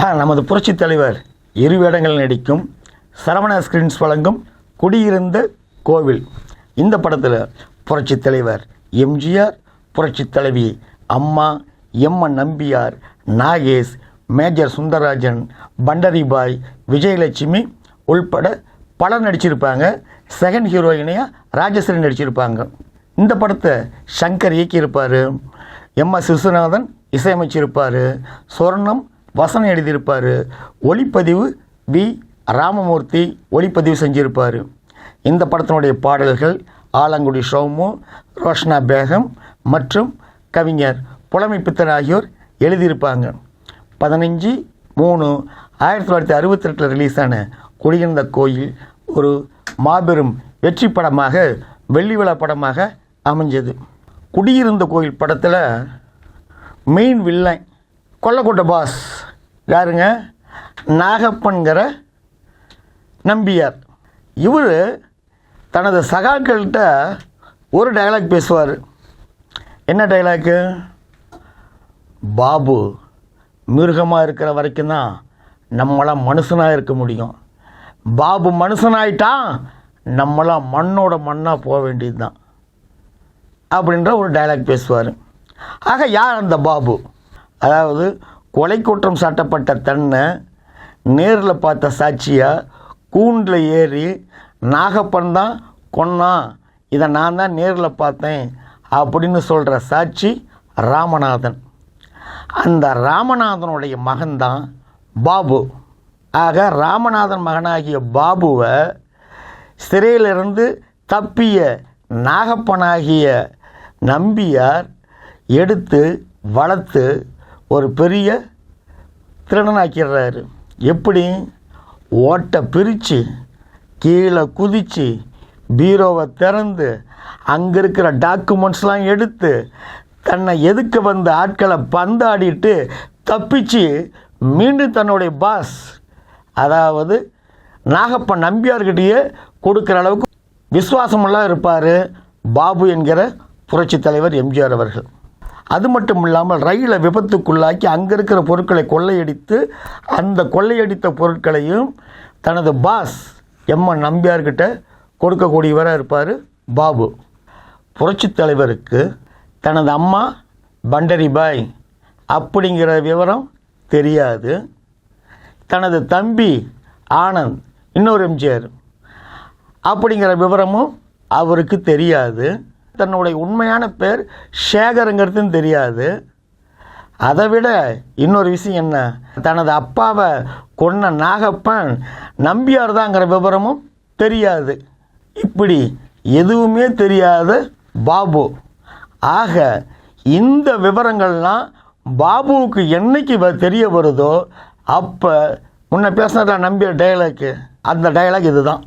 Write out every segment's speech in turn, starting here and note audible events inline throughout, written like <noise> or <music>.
நமது புரட்சித் தலைவர் இரு வேடங்கள் நடிக்கும் சரவணா ஸ்கிரீன்ஸ் வழங்கும் குடியிருந்த கோவில். இந்த படத்தில் புரட்சித் தலைவர் எம்ஜிஆர் புரட்சித் தலைவி அம்மா எம்என் நம்பியார் நாகேஷ் மேஜர் சுந்தரராஜன் பண்டரிபாய் விஜயலட்சுமி உள்பட பலர் நடிச்சிருப்பாங்க. செகண்ட் ஹீரோயினையாக ராஜஸ்ரீ நடிச்சிருப்பாங்க. இந்த படத்தை சங்கர் இயக்கியிருப்பார். எம் எஸ் விஸ்வநாதன் இசையமைச்சிருப்பார். சொர்ணம் வசனம் எழுதியிருப்பார். ஒளிப்பதிவு வி. ராமமூர்த்தி ஒளிப்பதிவு செஞ்சிருப்பார். இந்த படத்தினுடைய பாடல்கள் ஆலங்குடி ஷோமு ரோஷனா பேகம் மற்றும் கவிஞர் புலமைப்பித்தன் ஆகியோர் எழுதியிருப்பாங்க. பதினஞ்சு மூணு ஆயிரத்தி தொள்ளாயிரத்தி அறுபத்தெட்டில் ரிலீஸ் ரிலீஸான குடியிருந்த கோயில் ஒரு மாபெரும் வெற்றி படமாக வெள்ளி விழா படமாக அமைஞ்சது. குடியிருந்த கோயில் படத்தில் மெயின் வில்லன் கொல்லக்கோட்டை பாஸ் யாருங்க? நாகப்பன்கிற நம்பியார். இவர் தனது சகாக்கள்கிட்ட ஒரு டயலாக் பேசுவார். என்ன டைலாக்கு பாபு மிருகமாக இருக்கிற வரைக்கும் தான் நம்மளாம் மனுஷனாக இருக்க முடியும். பாபு மனுஷனாயிட்டான் நம்மளாம் மண்ணோட மண்ணாக போக வேண்டியது தான் அப்படின்ற ஒரு டயலாக் பேசுவார். ஆக யார் அந்த பாபு? அதாவது கொலை குற்றம் சாட்டப்பட்ட தன்னை நேரில் பார்த்த சாட்சியாக கூண்டில் ஏறி நாகப்பன் தான் கொன்னான் இதை நான் தான் நேரில் பார்த்தேன் அப்படின்னு சொல்கிற சாட்சி ராமநாதன். அந்த ராமநாதனுடைய மகன்தான் பாபு. ஆக ராமநாதன் மகனாகிய பாபுவை சிறையிலிருந்து தப்பிய நாகப்பனாகிய நம்பியார் எடுத்து வளர்த்து ஒரு பெரிய திருடனாக்கிடுறாரு எப்படி? ஓட்டை பிரித்து கீழே குதித்து பீரோவை திறந்து அங்கே இருக்கிற டாக்குமெண்ட்ஸ்லாம் எடுத்து தன்னை எதுக்க வந்த ஆட்களை பந்தாடிட்டு தப்பிச்சு மீண்டும் தன்னுடைய பாஸ் அதாவது நாகப்பன் நம்பியார்கிட்டயே கொடுக்குற அளவுக்கு விசுவாசமெல்லாம் இருப்பார் பாபு என்கிற புரட்சித் தலைவர் எம்ஜிஆர் அவர்கள். அது மட்டும் இல்லாமல் ரயிலை விபத்துக்குள்ளாக்கி அங்கே இருக்கிற பொருட்களை கொள்ளையடித்து அந்த கொள்ளையடித்த பொருட்களையும் தனது பாஸ் எம்என் நம்பியார்கிட்ட கொடுக்கக்கூடியவராக இருப்பார் பாபு. புரட்சித் தலைவருக்கு தனது அம்மா பண்டரிபாய் அப்படிங்கிற விவரம் தெரியாது. தனது தம்பி ஆனந்த் இன்னொரு எம்ஜிஆர் அப்படிங்கிற விவரமும் அவருக்கு தெரியாது. தன்னுடைய உண்மையான பேர் சேகருங்கிறதுன்னு தெரியாது. அதை விட இன்னொரு விஷயம் என்ன? தனது அப்பாவை கொன்ன நாகப்பன் நம்பியார் தாங்கிற விவரமும் தெரியாது. இப்படி எதுவுமே தெரியாத பாபு. ஆக இந்த விவரங்கள்லாம் பாபுவுக்கு என்னைக்கு வ- தெரிய வருதோ அப்போ முன்ன பேசினதா நம்பிய டயலாக்கு அந்த டயலாக் இதுதான்.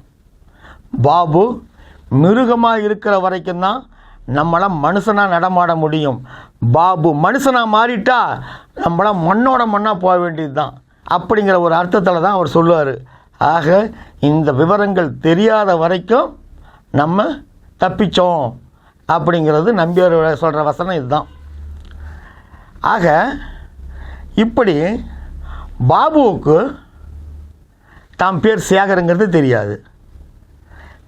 பாபு மிருகமாக இருக்கிற வரைக்கும் தான் நம்மளாம் மனுஷனாக நடமாட முடியும். பாபு மனுஷனாக மாறிட்டா நம்மளாம் மண்ணோட மண்ணாக போக வேண்டியது தான் அப்படிங்கிற ஒரு அர்த்தத்தில் தான் அவர் சொல்லுவார். ஆக இந்த விவரங்கள் தெரியாத வரைக்கும் நம்ம தப்பிச்சோம். அப்படிங்கிறது நம்பியார் சொல்கிற வசனம் இதுதான். ஆக இப்படி பாபுவுக்கு தாம் பேர் சேகருங்கிறது தெரியாது.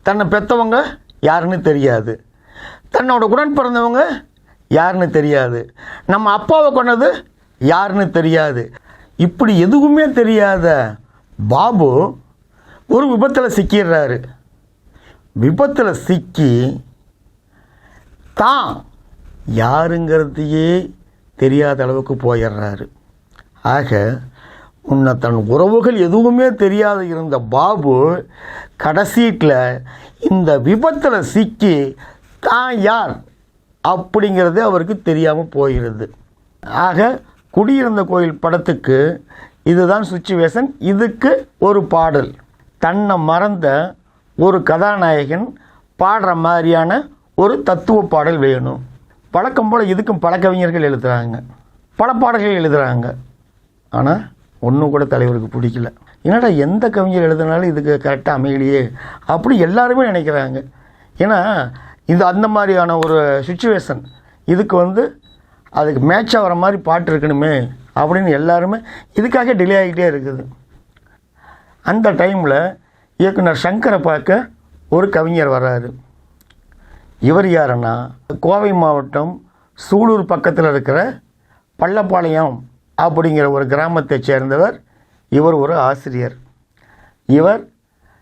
தன்னை பெற்றவங்க யாருன்னு தெரியாது. தன்னோட உடன் பிறந்தவங்க யாருன்னு தெரியாது. நம்ம அப்பாவை கொண்டது யாருன்னு தெரியாது. இப்படி எதுவுமே தெரியாத பாபு ஒரு விபத்தில் சிக்கிடுறாரு. விபத்தில் சிக்கி தான் யாருங்கிறதையே தெரியாத அளவுக்கு போயிடுறாரு. ஆக உன்னை தன் உறவுகள் எதுவுமே தெரியாது இருந்த பாபு கடைசீட்டில் இந்த விபத்தில் சிக்கி தான் யார்? அப்படிங்கிறது அவருக்கு தெரியாமல் போகிறது. ஆக குடியிருந்த கோயில் படத்துக்கு இதுதான் சுச்சுவேஷன் இதுக்கு ஒரு பாடல். தன்னை மறந்த ஒரு கதாநாயகன் பாடுற மாதிரியான ஒரு தத்துவ பாடல் வேணும். பழக்கம் போல் இதுக்கும் பல கவிஞர்கள் எழுதுகிறாங்க பல பாடல்கள் எழுதுகிறாங்க ஆனால் ஒன்றும் கூட தலைவருக்கு பிடிக்கல. என்னடா எந்த கவிஞர் எழுதுனாலும் இதுக்கு கரெக்டாக அமையலையே? அப்படி எல்லாருமே நினைக்கிறாங்க. ஏன்னா இது அந்த மாதிரியான ஒரு சுச்சுவேஷன் இதுக்கு வந்து அதுக்கு மேட்ச் ஆகிற மாதிரி பாட்டு இருக்கணுமே அப்படின்னு எல்லாருமே இதுக்காக டிலே ஆகிட்டே இருக்குது. அந்த டைமில் இயக்குனர் சங்கரை பார்க்க ஒரு கவிஞர் வர்றாரு. இவர் யாருன்னா கோவை மாவட்டம் சூலூர் பக்கத்தில் இருக்கிற பள்ளப்பாளையம் அப்படிங்கிற ஒரு கிராமத்தைச் சேர்ந்தவர் இவர் ஒரு ஆசிரியர். இவர்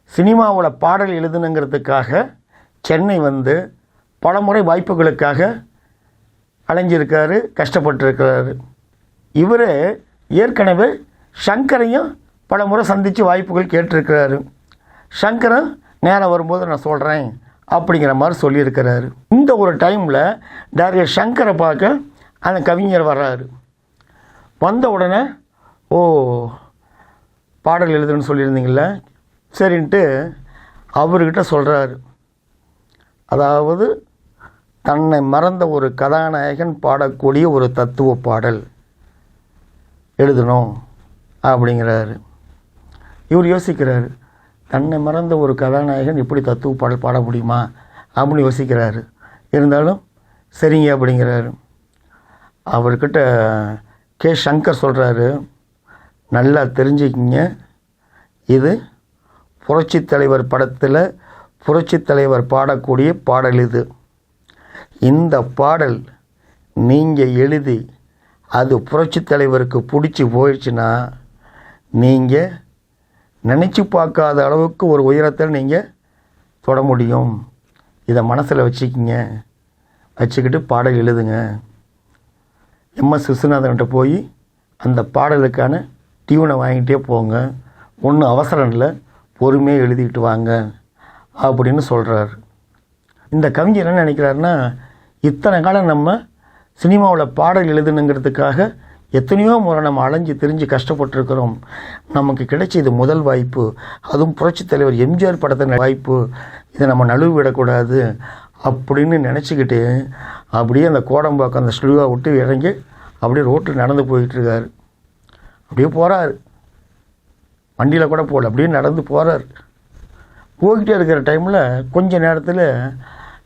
சினிமாவில் பாடல் எழுதணுங்கிறதுக்காக சென்னை வந்து பல முறை வாய்ப்புகளுக்காக அலைஞ்சிருக்காரு கஷ்டப்பட்டிருக்கிறாரு. இவர் ஏற்கனவே சங்கரையும் பல முறை சந்தித்து வாய்ப்புகள் கேட்டிருக்கிறாரு. சங்கரன் நேரம் வரும்போது நான் சொல்கிறேன் அப்படிங்கிற மாதிரி சொல்லியிருக்கிறாரு. இந்த ஒரு டைமில் டாக்டர் சங்கரை பார்க்க அந்த கவிஞர் வர்றாரு. வந்த உடனே ஓ பாடல் எழுதுன்னு சொல்லியிருந்தீங்கள சரின்ட்டு அவர்கிட்ட சொல்கிறாரு அதாவது தன்னை மறந்த ஒரு கதாநாயகன் பாடக்கூடிய ஒரு தத்துவ பாடல். எழுதணும் அப்படிங்கிறாரு. இவர் யோசிக்கிறாரு தன்னை மறந்த ஒரு கதாநாயகன் இப்படி தத்துவ பாடல் பாட முடியுமா? அப்படின்னு யோசிக்கிறாரு. இருந்தாலும் சரிங்க அப்படிங்கிறாரு. அவர்கிட்ட கே. சங்கர் சொல்கிறாரு நல்லா தெரிஞ்சுக்கிங்க. இது புரட்சித் தலைவர் படத்தில் புரட்சித் தலைவர் பாடக்கூடிய பாடல் இது. இந்த பாடல் நீங்கள் எழுதி அது புரட்சித் தலைவருக்கு பிடிச்சி போயிடுச்சுன்னா நீங்கள் நினச்சி பார்க்காத அளவுக்கு ஒரு உயரத்தை நீங்கள் தொட முடியும். இதை மனசில் வச்சுக்கிங்க. வச்சுக்கிட்டு பாடல் எழுதுங்க. எம்எஸ் விஸ்வநாதன்கிட்ட போய் அந்த பாடலுக்கான டியூனை வாங்கிட்டே போங்க. ஒன்றும் அவசரம் இல்லை. பொறுமையாக எழுதிக்கிட்டு வாங்க. அப்படின்னு சொல்கிறாரு இந்த கவிஞர் என்ன நினைக்கிறாருன்னா இத்தனை காலம் நம்ம சினிமாவில் பாடல் எழுதணுங்கிறதுக்காக எத்தனையோ முறை நம்ம அலைஞ்சு திரிஞ்சு கஷ்டப்பட்டுருக்கிறோம். நமக்கு கிடைச்ச இது முதல் வாய்ப்பு. அதுவும் புரட்சித் தலைவர் எம்ஜிஆர் படத்தின் வாய்ப்பு. இதை நம்ம நழுவு விடக்கூடாது அப்படின்னு நினச்சிக்கிட்டு அப்படியே அந்த கோடம்பாக்கம் அந்த ஸ்டுடியோவை விட்டு இறங்கி அப்படியே ரோட்டில் நடந்து போயிட்டுருக்காரு. அப்படியே போகிறார் வண்டியில் கூட போகல. அப்படியே நடந்து போகிறார் போய்கிட்டே இருக்கிற டைமில் கொஞ்ச நேரத்தில்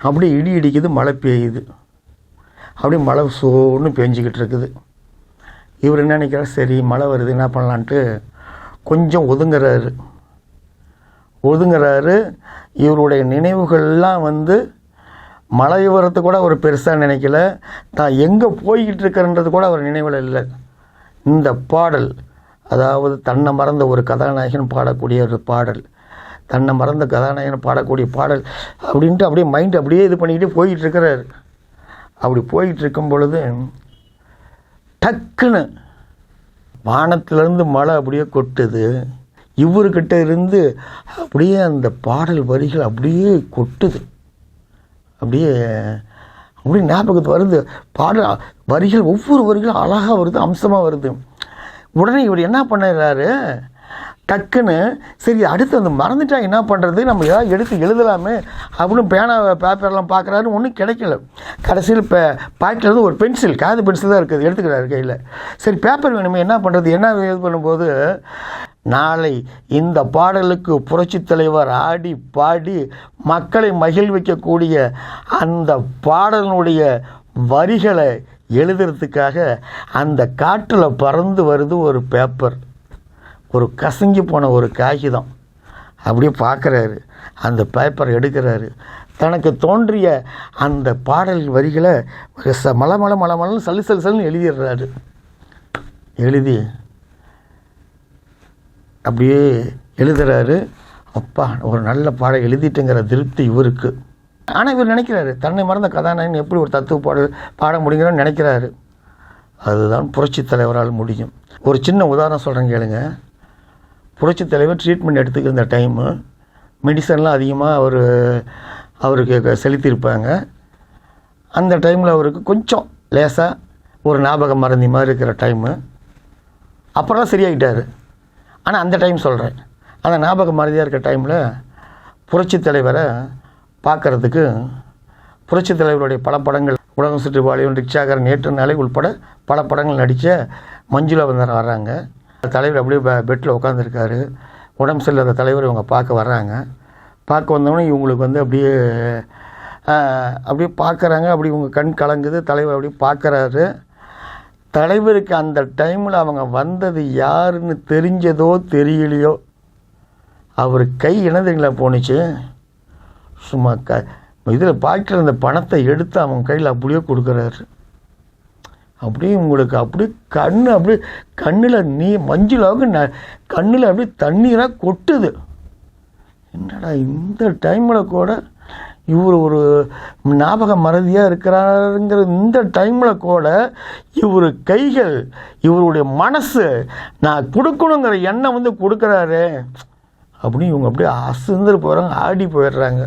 அப்படியே இடி இடிக்குது மழை பெய்யுது. அப்படியே மழை சோன்னு பெஞ்சிக்கிட்டு இருக்குது. இவர் என்ன நினைக்கிறார்? சரி மழை வருது என்ன பண்ணலான்ட்டு கொஞ்சம் ஒதுங்குறாரு. ஒதுங்குறாரு. இவருடைய நினைவுகள்லாம் வந்து மழை வரத்து கூட அவர் பெருசாக நினைக்கல. தான் எங்கே போய்கிட்டு இருக்கிறன்றது கூட அவர் நினைவில் இல்லை. இந்த பாடல் அதாவது தன்னை மறந்த ஒரு கதாநாயகன் பாடக்கூடிய ஒரு பாடல். தன்னை மறந்த கதாநாயகன் பாடக்கூடிய பாடல் அப்படின்ட்டு அப்படியே மைண்ட் அப்படியே இது பண்ணிக்கிட்டே போயிட்டு இருக்கிறாரு அப்படி போயிட்டுருக்கும் பொழுது டக்குன்னு வானத்திலேருந்து மழை அப்படியே கொட்டுது. இவர்கிட்ட இருந்து அப்படியே அந்த பாடல் வரிகள் அப்படியே கொட்டுது. அப்படியே அப்படியே ஞாபகத்து வருது. பாடல் வரிகள் ஒவ்வொரு வரிகளும் அழகாக வருது அம்சமாக வருது. உடனே இவர் என்ன பண்ணுறாரு? டக்குன்னு சரி அடுத்து அந்த மறந்துட்டா என்ன பண்ணுறது நம்ம ஏதாவது எடுத்து எழுதலாமே. அப்படின்னு பேனா பேப்பர்லாம் பார்க்குறாரு ஒன்றும் கிடைக்கல. கடைசியில் இப்போ பாக்கெட்டில் ஒரு பென்சில் காது பென்சில் தான் இருக்குது எடுத்துக்கிறாரு கையில். சரி பேப்பர் வேணுமே என்ன பண்ணுறது என்ன இது பண்ணும்போது நாளை இந்த பாடலுக்கு புரட்சித் தலைவர் ஆடி பாடி மக்களை மகிழ்விக்கக்கூடிய அந்த பாடலினுடைய வரிகளை எழுதுறதுக்காக அந்த காற்றில் பறந்து வருது ஒரு பேப்பர் ஒரு கசங்கி போன ஒரு காகிதம். அப்படியே பார்க்குறாரு. அந்த பேப்பர் எடுக்கிறாரு. தனக்கு தோன்றிய அந்த பாடல் வரிகளை ச மலை மலை மலை மலைன்னு சல்லு சல்லு சல்லுன்னு எழுதிடுறாரு. எழுதி அப்படியே எழுதுறாரு. அப்பா ஒரு நல்ல பாடல் எழுதிட்டுங்கிற திருப்தி இவருக்கு. ஆனால் இவர் நினைக்கிறாரு தன்னை மறந்த கதாநாயகன் எப்படி ஒரு தத்துவ பாடல் பாட முடியுங்கிறோன்னு நினைக்கிறாரு. அதுதான் புரட்சித் தலைவரால் முடியும். ஒரு சின்ன உதாரணம் சொல்கிறேன் கேளுங்கள் புரட்சி தலைவர் ட்ரீட்மெண்ட் எடுத்துக்கிற டைமு மெடிசன்லாம் அதிகமாக அவர் அவருக்கு செலுத்தியிருப்பாங்க. அந்த டைமில் அவருக்கு கொஞ்சம் லேசாக ஒரு ஞாபகம் மறந்தி மாதிரி இருக்கிற டைமு அப்புறம் சரியாகிட்டார் ஆனால் அந்த டைம் சொல்கிறேன் அந்த ஞாபகம் மறதியாக இருக்கிற டைமில் புரட்சித் தலைவரை பார்க்குறதுக்கு புரட்சி தலைவருடைய பல படங்கள் உலகம் சுற்றுப்பாளையம் ரிக்ஷாகர் நேற்று நாளை உள்பட பல படங்கள் நடித்த மஞ்சுளா வந்தர் வர்றாங்க தலைவர் அப்படியே பெட்டில் உட்காந்துருக்காரு உடம்பு சரியில்லாத தலைவர் இவங்க பார்க்க வர்றாங்க. பார்க்க வந்தோடனே இவங்களுக்கு வந்து அப்படியே அப்படியே பார்க்குறாங்க. அப்படி இவங்க கண் கலங்குது. தலைவர் அப்படியே பார்க்குறாரு. தலைவருக்கு அந்த டைமில் அவங்க வந்தது யாருன்னு தெரிஞ்சதோ தெரியலையோ. அவர் கை இணைந்தீங்களா போணுச்சு? சும்மா க இதில் பாக்கெட்டில் இருந்த பணத்தை எடுத்து அவங்க கையில் அப்படியே கொடுக்குறாரு. அப்படியே உங்களுக்கு அப்படியே கண் அப்படியே கண்ணில் நீ மஞ்சளாவுக்கு ந கண்ணில் அப்படியே தண்ணீராக கொட்டுது. என்னடா இந்த டைமில் கூட இவர் ஒரு ஞாபக மறதியாக இருக்கிறாருங்கிற இந்த டைமில் கூட இவர் கைகள் இவருடைய மனசு நான் கொடுக்கணுங்கிற எண்ணம் வந்து கொடுக்குறாரு. அப்படின்னு இவங்க அப்படியே அசந்துட்டு போகிறாங்க ஆடி போயிடுறாங்க.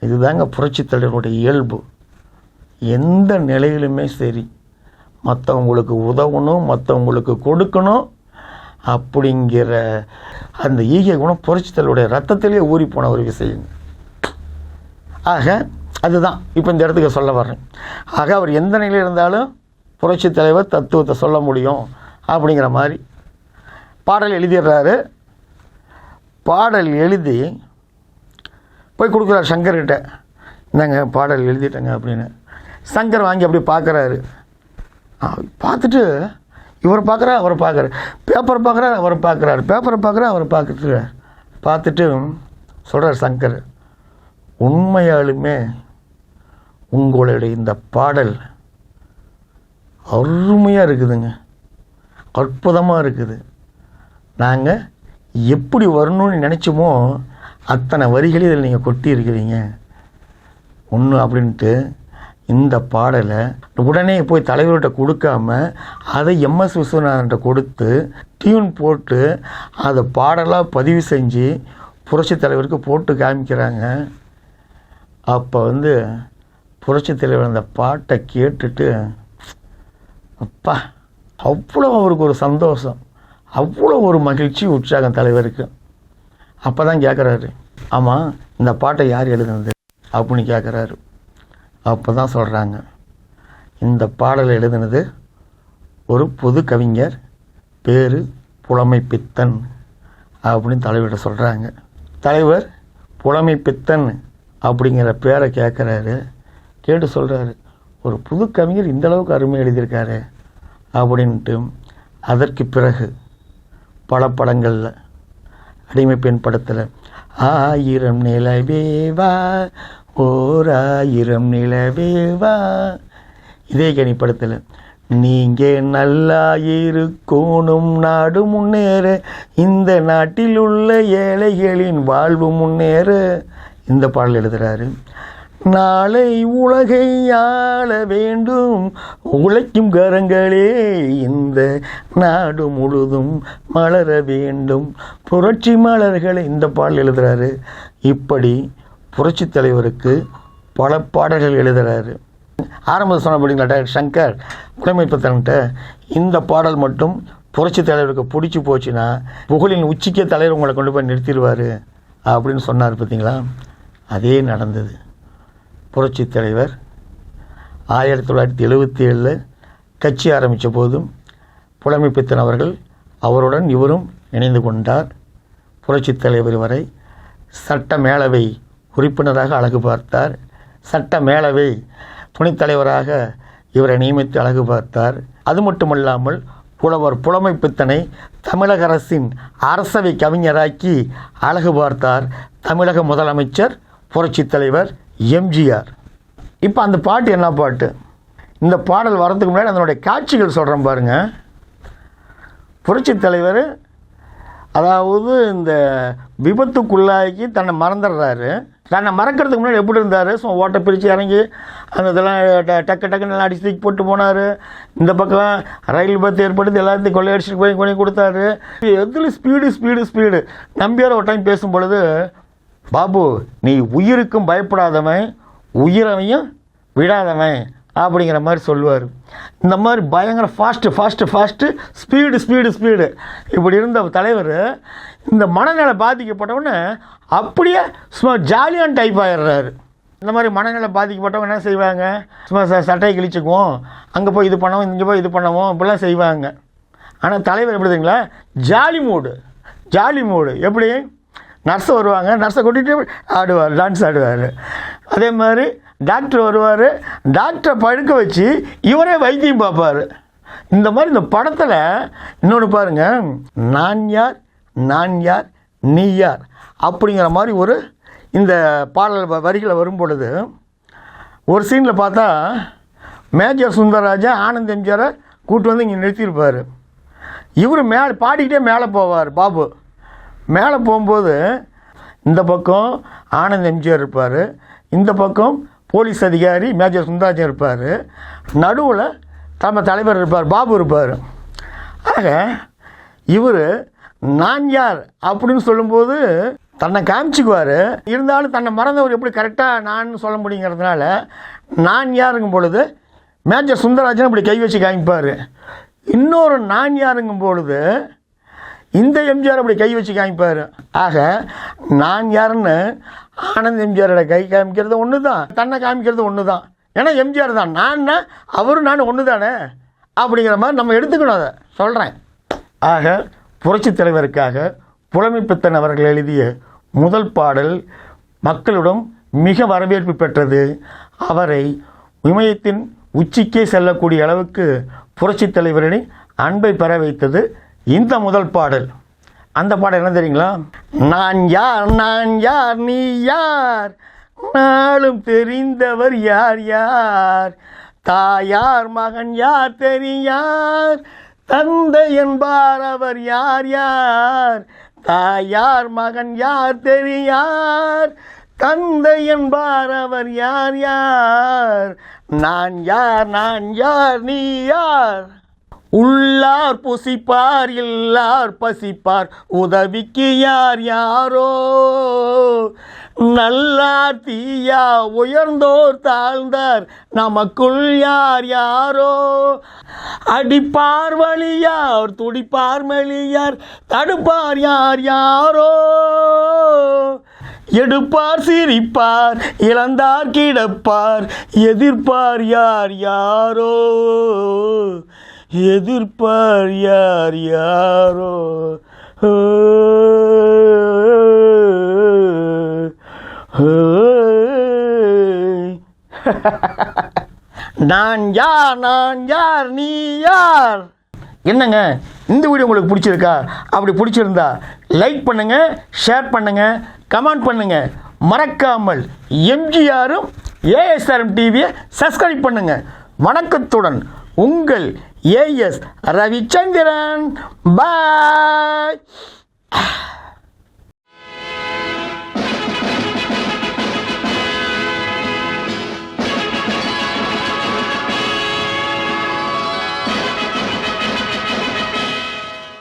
இதுதாங்க புரட்சித் தலைவருடைய இயல்பு. எந்த நிலையிலுமே சரி. மற்றவங்களுக்கு உதவணும் மற்றவங்களுக்கு கொடுக்கணும் அப்படிங்கிற அந்த ஈகை குணம் புரட்சித்தலுடைய ரத்தத்திலேயே ஊறி போன ஒரு விஷயம். ஆக அதுதான். இப்போ இந்த இடத்துக்கு சொல்ல வர்றேன். ஆக அவர் எந்த நிலையில் இருந்தாலும் புரட்சி தலைவர் தத்துவத்தை சொல்ல முடியும் அப்படிங்கிற மாதிரி பாடல் எழுதிடுறாரு. பாடல் எழுதி போய் கொடுக்குறாரு சங்கர்கிட்ட. இந்தாங்க பாடல் எழுதிட்டேங்க அப்படின்னு. சங்கர் வாங்கி அப்படியே பார்க்குறாரு பார்த்துட்டு இவர் பார்க்குறா அவர் பார்க்குறாரு. பேப்பர் பார்க்குறாரு அவர் பார்க்குறாரு. பேப்பரை பார்க்குறா அவர் பார்க்குறாரு. பார்த்துட்டு சொல்கிறார் சங்கர் உண்மையாலுமே உங்களுடைய இந்த பாடல் அருமையாக இருக்குதுங்க. அற்புதமாக இருக்குது. நாங்கள் எப்படி வரணும்னு நினச்சோமோ அத்தனை வரிகளையும் இதில் நீங்கள் கொட்டி இருக்கிறீங்க ஒன்று அப்படின்ட்டு இந்த பாடலை உடனே போய் தலைவர்கிட்ட கொடுக்காம அதை எம்எஸ் விஸ்வநாதன்கிட்ட கொடுத்து டியூன் போட்டு அதை பாடலாக பதிவு செஞ்சு புரட்சி தலைவருக்கு போட்டு காமிக்கிறாங்க. அப்போ வந்து புரட்சி தலைவர் அந்த பாட்டை கேட்டுட்டு அப்பா அவ்வளோ அவருக்கு ஒரு சந்தோஷம். அவ்வளோ ஒரு மகிழ்ச்சி உற்சாகம் தலைவருக்கு. அப்போ தான் கேட்குறாரு ஆமாம் இந்த பாட்டை யார் எழுதுனது? அப்படின்னு கேட்குறாரு அப்போ தான் சொல்கிறாங்க இந்த பாடலை எழுதுனது ஒரு பொது கவிஞர் பேர் புலமை பித்தன் அப்படின்னு தலைவர்கிட்ட சொல்கிறாங்க தலைவர் புலமை பித்தன் அப்படிங்கிற பேரை கேட்குறாரு கேட்டு சொல்கிறாரு ஒரு புது கவிஞர் இந்தளவுக்கு அருமை எழுதியிருக்காரு அப்படின்ட்டு அதற்கு பிறகு பல படங்களில் அடிமை பெண் படத்தில் ஆயிரம் நிலவேவா ஓராயிரம் நிலவேவா இதே கனி படத்தில் நீங்கள் நல்லா இருக்கோணும் நாடு முன்னேற இந்த நாட்டில் உள்ள ஏழைகளின் வாழ்வு முன்னேற. இந்த பாடல் எழுதுகிறாரு நாளை உலகை ஆள வேண்டும் உழைக்கும் கரங்களே இந்த நாடு முழுதும் மலர வேண்டும். புரட்சி மலர்களை இந்த பாடல் எழுதுகிறாரு இப்படி புரட்சி தலைவருக்கு பல பாடல்கள் எழுதுகிறாரு ஆரம்பத்தில் சொன்னபடிங்களா டாக்டர் சங்கர்? புலமைப்பத்தன்கிட்ட இந்த பாடல் மட்டும் புரட்சி தலைவருக்கு பிடிச்சி போச்சுன்னா புகழின் உச்சிக்க தலைவர் உங்களை கொண்டு போய் நிறுத்திடுவார் அப்படின்னு சொன்னார் பார்த்தீங்களா அதே நடந்தது. புரட்சி தலைவர் ஆயிரத்தி தொள்ளாயிரத்தி எழுபத்தி ஏழில் கட்சி ஆரம்பித்த போதும் புலமைப்பித்தன் அவர்கள் அவருடன் இவரும் இணைந்து கொண்டார். புரட்சி தலைவர் வரை சட்ட மேலவை உறுப்பினராக அழகு பார்த்தார். சட்ட மேலவை துணைத்தலைவராக இவரை நியமித்து அழகு பார்த்தார். அது மட்டுமல்லாமல் புலவர் புலமைப்பித்தனை தமிழக அரசின் அரசவை கவிஞராக்கி அழகு பார்த்தார். தமிழக முதலமைச்சர் புரட்சித் தலைவர் எம்ஜிஆர். இப்போ அந்த பாட்டு என்ன பாட்டு? இந்த பாடல் வரதுக்கு முன்னாடி அதனுடைய காட்சிகள் சொல்கிறேன் பாருங்கள் புரட்சித் தலைவர் அதாவது இந்த விபத்துக்குள்ளாக்கி தன்னை மறந்துடுறாரு. தன்னை மறக்கிறதுக்கு முன்னாடி எப்படி இருந்தார்? ஸோ ஓட்டை பிரித்து இறங்கி அந்த இதெல்லாம் ட- டக்கு டக்குன்னு எல்லாம் அடிச்சு தூக்கி போட்டு போனார். இந்த பக்கம் ரயில் விபத்து ஏற்படுத்தி எல்லாத்தையும் கொள்ளையடிச்சிட்டு போய் கொண்டு கொடுத்தாரு. எதில் ஸ்பீடு ஸ்பீடு ஸ்பீடு நம்பியார் ஒரு டைம் பேசும் பொழுது பாபு நீ உயிருக்கும் பயப்படாதவன் உயிரவையும் விடாதவன். அப்படிங்கிற மாதிரி சொல்லுவார். இந்த மாதிரி பயங்கர fast fast fast speed speed speed இப்படி இருந்த தலைவர் இந்த மனநிலை பாதிக்கப்பட்டவொடனே அப்படியே சும்மா ஜாலியான டைப் ஆகிடுறாரு இந்த மாதிரி மனநிலை பாதிக்கப்பட்டவங்க என்ன செய்வாங்க? சும்மா ச சட்டையை கிழிச்சுக்குவோம். அங்கே போய் இது பண்ணுவோம் இங்கே போய் இது பண்ணுவோம் இப்படிலாம் செய்வாங்க. ஆனால் தலைவர் எப்படி ஜாலி மூடு. ஜாலி மூடு. எப்படி? நர்ஸை வருவாங்க. நர்ஸை கூட்டிகிட்டு ஆடுவார் டான்ஸ் ஆடுவார். அதே மாதிரி டாக்டர் வருவார் டாக்டரை படுக்க வச்சு இவரே வைத்தியம் பார்ப்பார். இந்த மாதிரி இந்த படத்தில் இன்னொன்று பாருங்க நான் யார் நான் யார் நீ யார்? அப்படிங்கிற மாதிரி ஒரு இந்த பாடல் வரிகளை வரும் பொழுது ஒரு சீனில் பார்த்தா மேஜர் சுந்தரராஜா ஆனந்த் எம்ஜிஆரை கூட்டு வந்து இங்கே நிறுத்தியிருப்பார். இவர் மேலே பாடிக்கிட்டே மேலே போவார் பாபு. மேலே போகும்போது இந்த பக்கம் ஆனந்த் எம்ஜிஆர் இருப்பார் இந்த பக்கம் போலீஸ் அதிகாரி மேஜர் சுந்தராஜன் இருப்பார். நடுவில் நம்ம தலைவர் இருப்பார் பாபு இருப்பார். ஆக இவர் நான் யார் அப்படின்னு சொல்லும்போது தன்னை காமிச்சுக்குவார். இருந்தாலும் தன்னை மறந்தவர் எப்படி கரெக்டாக நான் சொல்ல முடியுங்கிறதுனால நான் யாருங்கும் பொழுது மேஜர் சுந்தரராஜன் இப்படி கை வச்சு காமிப்பார். இன்னொரு நான் யாருங்கும் பொழுது இந்த எம்ஜிஆர் அப்படி கை வச்சு காமிப்பார். ஆக நான் யாருன்னு ஆனந்த் எம்ஜிஆரோட கை காமிக்கிறது ஒன்று தான் தன்னை காமிக்கிறது ஒன்று தான் ஏன்னா எம்ஜிஆர் தான். நான்னா அவரும் நான் ஒன்று தானே அப்படிங்கிற மாதிரி நம்ம எடுத்துக்கணும் அதை. சொல்கிறேன் ஆக புரட்சித் தலைவருக்காக புலமைப்பித்தன் அவர்கள் எழுதிய முதல் பாடல் மக்களிடம் மிக வரவேற்பு பெற்றது. அவரை இமயத்தின் உச்சிக்கே செல்லக்கூடிய அளவுக்கு புரட்சித் தலைவரின் அன்பை பெற வைத்தது இந்த முதல் பாடல். அந்த பாடம் என்ன தெரியுங்களா? நான் யார் நான் யார் நீ யார்? நாளும் தெரிந்தவர் யார் யார்? தாயார் மகன் யார் தெரியார்? தந்தை என்பார் அவர் யார் யார்? தாயார் மகன் யார் தெரியார்? தந்தை என்பார் அவர் யார் யார்? நான் யார் நான் யார் நீ யார்? உள்ளார் புசிப்பார் இல்லார் பசிப்பார். உதவிக்கு யார் யாரோ? நல்லார் தீயா உயர்ந்தோர் தாழ்ந்தார். நமக்குள் யார் யாரோ? அடிப்பார் வழியார் துடிப்பார் மெளியார் தடுப்பார் யார் யாரோ? எடுப்பார் சிரிப்பார் இழந்தார் கிடப்பார். எதிர்ப்பார் யார் யாரோ? எதிர்ப்பார் யார் யாரோ? ஓ, <laughs> நான் யார்? நான் யார்? நீ யார்? என்னங்க? இந்த வீடியோ உங்களுக்கு பிடிச்சிருக்கா? அப்படி பிடிச்சிருந்தா லைக் பண்ணுங்க ஷேர் பண்ணுங்க கமெண்ட் பண்ணுங்க. மறக்காமல் எம்ஜிஆரும் ஏஎஸ்ஆர்எம் டிவியை சப்ஸ்கிரைப் பண்ணுங்க. வணக்கத்துடன் உங்கள் ஏஎஸ் ரவிச்சந்திரன் பாய்